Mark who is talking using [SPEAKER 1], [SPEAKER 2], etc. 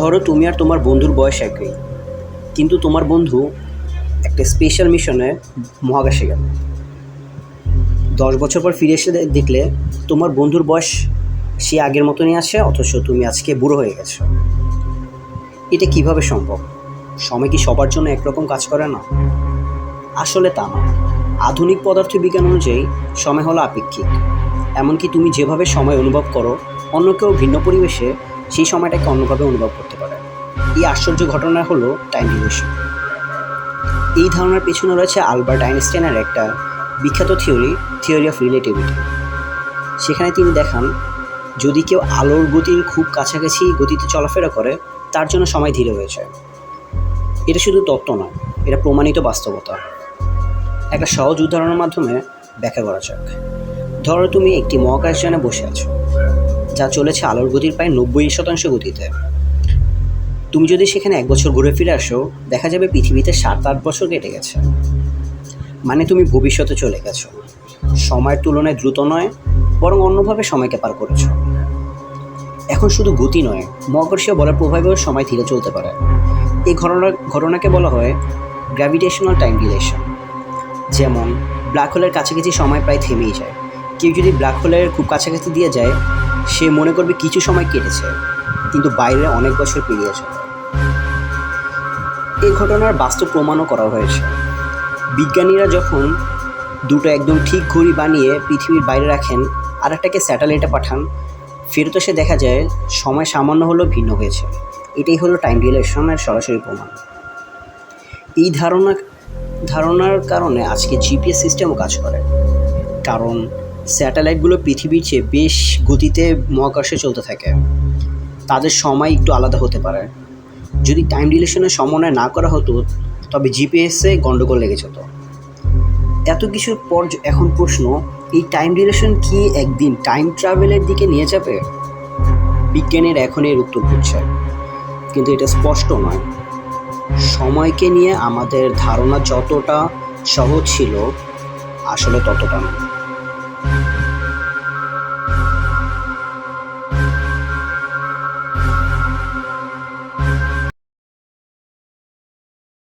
[SPEAKER 1] ধরো তুমি আর তোমার বন্ধুর বয়স একই, কিন্তু তোমার বন্ধু একটা স্পেশাল মিশনে মহাকাশে গেল। দশ বছর পর ফিরে এসে দেখলে তোমার বন্ধুর বয়স সে আগের মতনই আছে, অথচ তুমি আজকে বুড়ো হয়ে গেছো। এটা কীভাবে সম্ভব? সময় কি সবার জন্য একরকম কাজ করে না? আসলে তা না। আধুনিক পদার্থবিজ্ঞান অনুযায়ী সময় হলো আপেক্ষিক। এমনকি তুমি যেভাবে সময় অনুভব করো, অন্য কেউ ভিন্ন পরিবেশে সেই সময়টাকে অন্যভাবে অনুভব করতে পারে। এই আশ্চর্য ঘটনা হলো টাইম ডিভিশন এই ধারণার পেছনে রয়েছে আলবার্ট আইনস্টাইনের একটা বিখ্যাত থিওরি থিওরি অফ রিলেটিভিটি। সেখানে তিনি দেখান, যদি কেউ আলোর গতির খুব কাছাকাছি গতিতে চলাফেরা করে, তার জন্য সময় ধীরে হয়ে যায়। এটা শুধু তত্ত্ব নয়, এটা প্রমাণিত বাস্তবতা। একটা সহজ উদাহরণের মাধ্যমে ব্যাখ্যা করা যাক। ধরো তুমি একটি মহাকাশযানে বসে আছো। যা চলেছে আলোর গতির প্রায় নব্বই শতাংশ গতিতে। তুমি যদি সেখানে এক বছর ঘুরে ফিরে আসো, দেখা যাবে পৃথিবীতে সাত আট বছর কেটে গেছে। মানে তুমি ভবিষ্যতে চলে গেছো। সময়ের তুলনায় দ্রুত নয়, বরং অন্যভাবে সময়কে পার করেছ। এখন শুধু গতি নয়, মহাকর্ষীয় বলের প্রভাবেও সময় ধীরে চলতে পারে। এই ঘটনা ঘটনাকে বলা হয় গ্র্যাভিটেশনাল টাইম ডিলেশন যেমন ব্ল্যাক হোলের কাছাকাছি সময় প্রায় থেমেই যায়। কেউ যদি ব্ল্যাক হোলের খুব কাছাকাছি দিয়ে যায় সে মনে করবে কিছু সময় কেটেছে, কিন্তু বাইরে অনেক বছর পেরিয়ে এই ঘটনার বাস্তব প্রমাণও করা হয়েছে। বিজ্ঞানীরা যখন দুটো একদম ঠিক ঘড়ি বানিয়ে পৃথিবীর বাইরে রাখেন আর একটাকে স্যাটেলাইটে পাঠান ফেরত এসে দেখা যায় সময় সামান্য হলেও ভিন্ন হয়েছে। এটাই হলো টাইম ডিলেশনের সরাসরি প্রমাণ। এই ধারণা, ধারণার কারণে আজকে জিপিএস সিস্টেমও কাজ করে। কারণ স্যাটেলাইটগুলো পৃথিবীর চেয়ে বেশ গতিতে মহাকাশে চলতে থাকে। তাদের সময় একটু আলাদা হতে পারে। যদি টাইম ডিলেশনের সমন্বয় না করা হতো, তবে জিপিএসে গণ্ডগোল লেগে যেত। এত কিছুর পর এখন প্রশ্ন, এই টাইম ডিলেশন কি একদিন টাইম ট্রাভেলের দিকে নিয়ে যাবে? বিজ্ঞানের এখন এর উত্তর খুঁজছে কিন্তু এটা স্পষ্ট নয়। সময়কে নিয়ে আমাদের ধারণা যতটা সহজ ছিল, আসলে ততটা নয়।